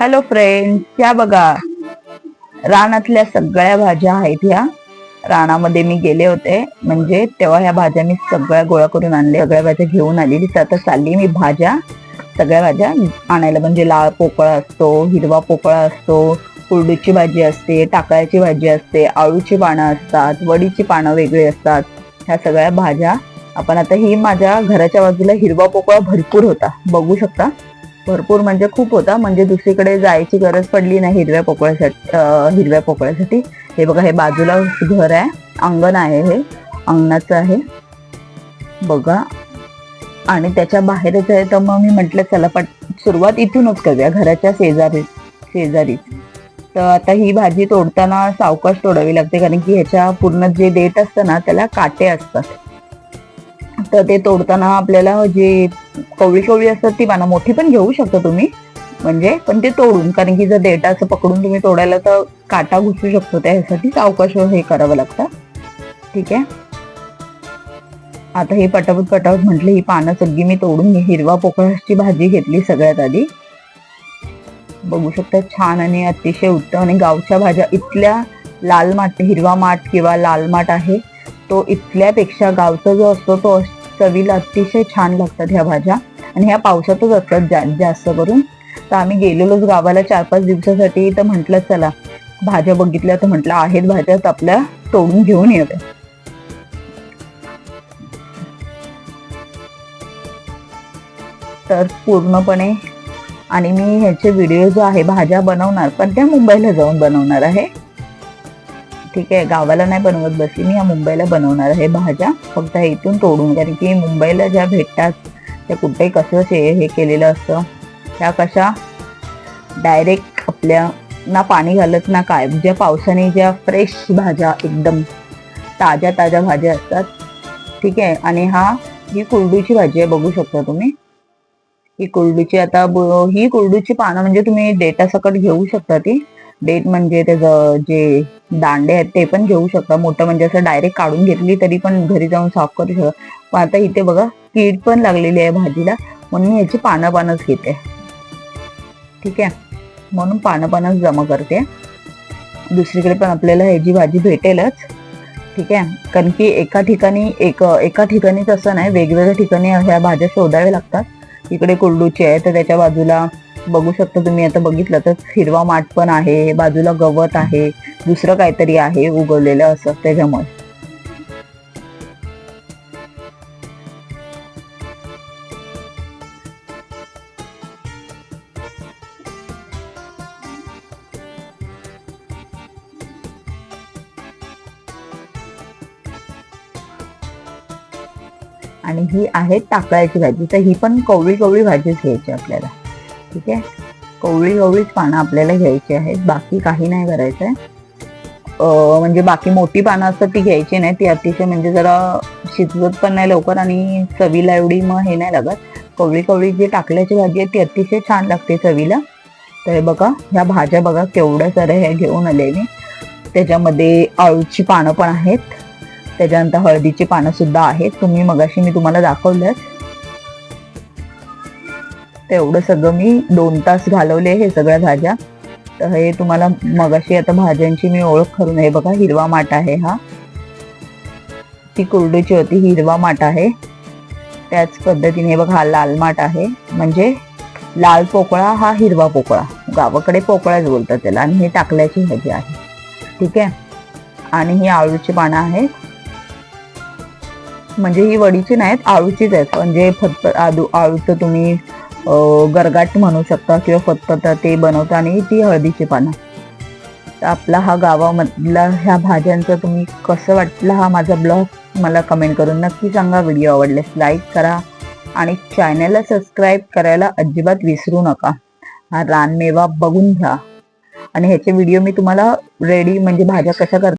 Hello friend या बघा. रानातल्या सगळ्या भाज्या आहेत ह्या. रानामध्ये मी गेले होते. म्हणजे तेव्हा ह्या भाज्या मी सगळ्या गोळा करून आणले सगळ्या भाज्या घेऊन आलेली. तर आता चालली मी भाज्या. सगळ्या भाज्या आणायला. म्हणजे लाल पोकळा असतो हिरवा पोकळा असतो कुरडूची भाजी असते टाकळ्याची भाजी असते आळूची पानं असतात वडीची पानं वेगळी असतात. ह्या सगळ्या भाज्या. आपण आता ही माझ्या घराच्या बाजूला हिरवा पोकळा भरपूर होता. बघू शकता. भरपूर म्हणजे खूप होता. म्हणजे दुसरीकडे जायची गरज पडली नाही हिरव्या पोकळ्यासाठी हिरव्या पोकळ्यासाठी. हे बघा हे बाजूला घर आहे. अंगण आहे हे. अंगणाचं आहे. बघा. आणि त्याच्या बाहेरच आहे तर मग मी म्हटलं चला पट सुरुवात इथूनच करूया घराच्या शेजारी शेजारी तर आता ही भाजी तोडताना सावकाश तोडावी लागते कारण की ह्याच्या पूर्ण जे देठ असतं ना त्याला काटे असतात. तर ते तोडताना आपल्याला जे कवळी कवळी असतात ती पानं मोठी पण घेऊ शकता तुम्ही. म्हणजे पण ते तोडून कारण की जर डेटा असं पकडून तुम्ही तोडायला तर काटा घुसू शकतो त्यासाठी सावकाश हे करावं लागतं. ठीक आहे? आता हे पटापट पटापट म्हटलं ही पानं सगळी मी तोडून हिरवा पोकळाची भाजी घेतली सगळ्यात आधी. बघू शकता छान आणि अतिशय उत्तम आणि गावच्या भाज्या. इथल्या लाल माठ हिरवा माठ किंवा लाल माठ आहे तो इथल्यापेक्षा गावचा जो असतो तो चवीला अतिशय छान लागतात ह्या भाज्या. आणि ह्या पावसातच असतात जा जास्त करून. तर आम्ही गेलेलोच गावाला चार पाच दिवसासाठी. तर म्हटलं चला भाज्या बघितल्या तर म्हटलं आहेत भाज्या तर आपल्या तोडून घेऊन येते तर पूर्णपणे आणि मी ह्याचे व्हिडिओ जो आहे भाज्या बनवणार पण त्या मुंबईला जाऊन बनवणार आहे. ठीक आहे गावाला नाही बनवत बसली. मी या मुंबईला बनवणार आहे भाज्या. फक्त इथून तोडून कारण की मुंबईला ज्या भेटतात त्या कुठेही कसं हे केलेलं असतं त्या कशा डायरेक्ट आपल्या ना पाणी घालत ना काय. ज्या पावसाने ज्या फ्रेश भाज्या एकदम ताज्या ताज्या भाज्या असतात. ठीक आहे. आणि हा ही कुरडूची भाजी आहे बघू शकता तुम्ही. ही कुरडूची आता ही कुरडूची पानं म्हणजे तुम्ही डेटा सकट घेऊ शकता ती. डेट म्हणजे त्याचं जे दांडे आहेत ते पण घेऊ शकता. मोठं म्हणजे असं डायरेक्ट काढून घेतली तरी पण घरी जाऊन साफ करू शकता. पण आता इथे बघा कीड पण लागलेली आहे भाजीला. म्हणून मी याची पानं पानच घेते. ठीक आहे? म्हणून पानं पानच जमा करते. दुसरीकडे पण आपल्याला ह्याची भाजी भेटेलच. ठीक आहे? कारण की एका ठिकाणी एक एका ठिकाणीच असं नाही वेगवेगळ्या ठिकाणी ह्या भाज्या शोधाव्या लागतात. इकडे कुरडूची आहे तर त्याच्या बाजूला बघू शकता तुम्ही आता बघितलं तर हिरवा माठ पण आहे बाजूला गवत आहे दुसरं काहीतरी आहे उगवलेलं असं त्याच्यामुळे. आणि ही आहे टाकळ्याची भाजी तर ही पण कवळी कवळी भाजीच घ्यायची आपल्याला. ठीक आहे? कवळी कवळीच पानं आपल्याला घ्यायची आहेत. बाकी काही नाही करायचं आहे म्हणजे बाकी मोठी पानं असतात ती घ्यायची नाही. ती अतिशय म्हणजे जरा शिजवत पण नाही लवकर आणि चवीला एवढी मग हे नाही लागत. कवळी कवळी जी टाकल्याची भाजी आहे ती अतिशय छान लागते चवीला. तर हे बघा ह्या भाज्या बघा केवढ्या साऱ्या हे घेऊन आले मी. त्याच्यामध्ये आळूची पानं पण आहेत. त्याच्यानंतर हळदीची पानं सुद्धा आहेत. तुम्ही मगाशी मी तुम्हाला दाखवलं तेवढं सगळं मी दोन तास घालवले हे सगळ्या भाज्या. तर हे तुम्हाला मगाशी आता भाज्यांची मी ओळख करून हे बघा हिरवा माठ आहे हा. ती कुरडीची होती हिरवा माठ आहे. त्याच पद्धतीने हे बघा हा लाल माठ आहे. म्हणजे लाल पोकळा हा हिरवा पोकळा. गावाकडे पोकळाच बोलतात त्याला आणि हे टाकल्याची भाजी आहे. ठीक आहे? आणि ही आळूची पानं आहेत. म्हणजे ही वडीची नाहीत आळूचीच आहेत. म्हणजे फक्त आदू आळूचं तुम्ही गरगाट म्हणू शकता किंवा फक्त ते बनवता आणि ती हळदीची पानं. तर आपला हा गावामधला ह्या भाज्यांचा तुम्ही कसं वाटलं हा माझा ब्लॉग? मला कमेंट करून नक्की सांगा. व्हिडिओ आवडल्यास लाईक करा आणि चॅनलला सबस्क्राईब करायला अजिबात विसरू नका. हा रानमेवा बघून घ्या. आणि ह्याचे व्हिडिओ मी तुम्हाला रेडी म्हणजे भाज्या कशा करता